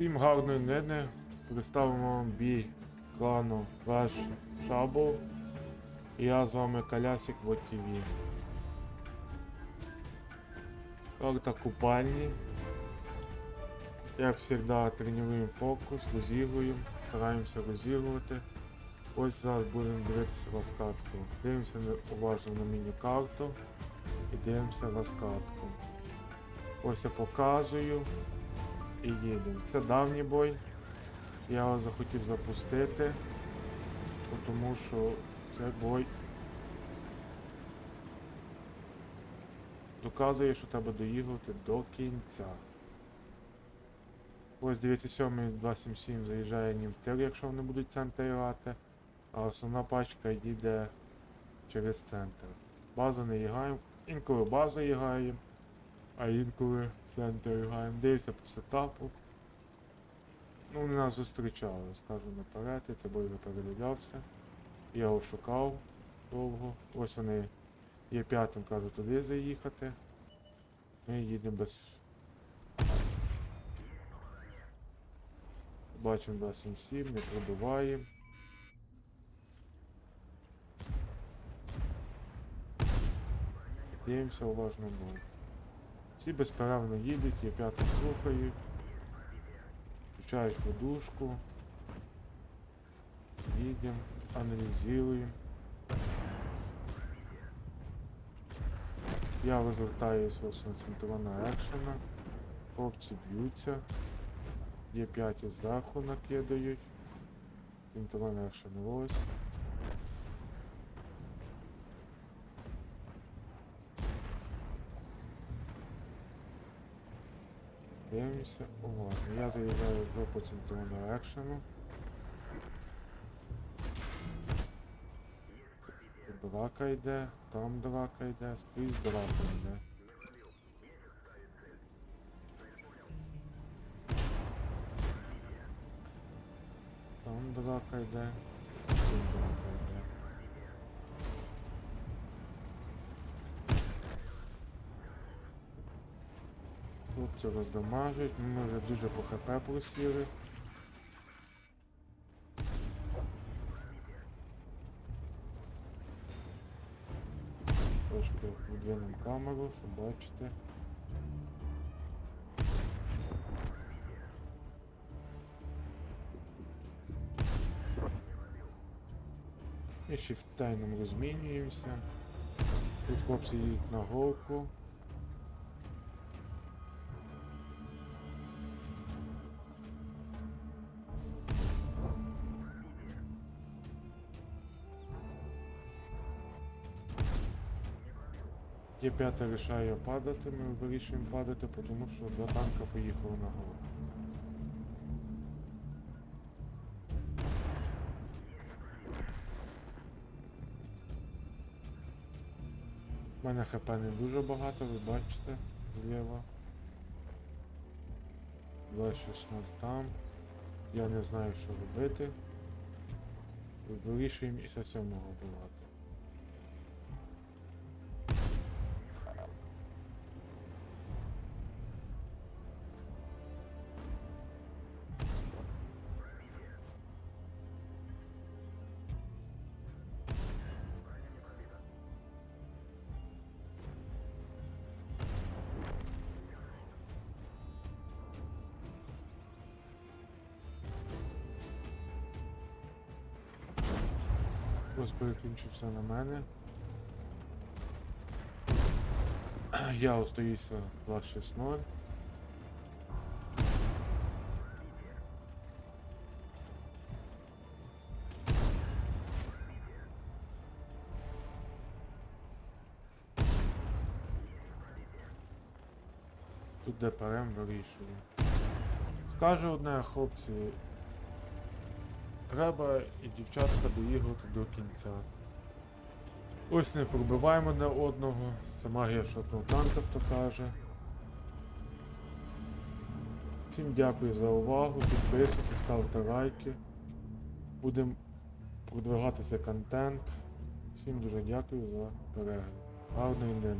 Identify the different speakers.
Speaker 1: Всім гарної нини. Представимо вам бій клану Веш Шабл. Я з вами Колясик в ТВ. Карта купальні. Як завжди, тренуємо фокус, розігруємо, стараємося розігрувати. Ось зараз будемо дивитися розкатку. Дивимося уважно на міні-карту і дивимося розкатку. Ось я показую і їдемо. Це давній бой. Я його захотів запустити, тому що це бой доказує, що треба доігрувати до кінця. Ось 97 277 заїжджає тил, якщо вони будуть центр грати, а основна пачка їде через центр. Базу не граємо, інколи базу граємо, а інколи центр граємо. Дивився по сетапу. Ну, вони нас зустрічали, скажу наперед, я це бой вже передивлявся. Я його шукав довго. Ось вони є п'ятим, кажу, туди заїхати. Ми їдемо без. Бачимо 277, не пробиваємо. Дивимося уважно бой. Всі безперервно їдуть, є п'ятим слухають. Включають подушку. Їдемо, аналізуємо. Я розвертаюся на екшена. Хлопці б'ються. Є 5 зверху накидають. Центрон екшен ось. Дивимося уважно. Я вже по центральному екшену. Тут Драка йде, там драка йде, скрізь драка йде. Там драка йде, тут драка йде. Хлопці роздамажують, ми вже дуже по хп просіли. Трошки відвинемо камеру, щоб бачите. І ще в тайному розмінюємося. Тут хлопці їдуть на голку. Є п'ята рішає падати, ми вирішуємо падати, тому що два танка поїхали на гору. У мене хп не дуже багато, ви бачите, зліва. 260 там. Я не знаю, що робити. Вирішуємо і за сьомого бувати. Ось переключився на мене. Я остаюся 2.6.0. Тут ДПРМ вирішує. Скажу одне, хлопці, Треба і дівчатка доіграти до кінця. Ось не пробиваємо одне одного. Це магія шотного танка, хто каже. Всім дякую за увагу, підписуйтесь, ставте лайки. Будемо продвигатися контент. Всім дуже дякую за перегляд. Гарної дня.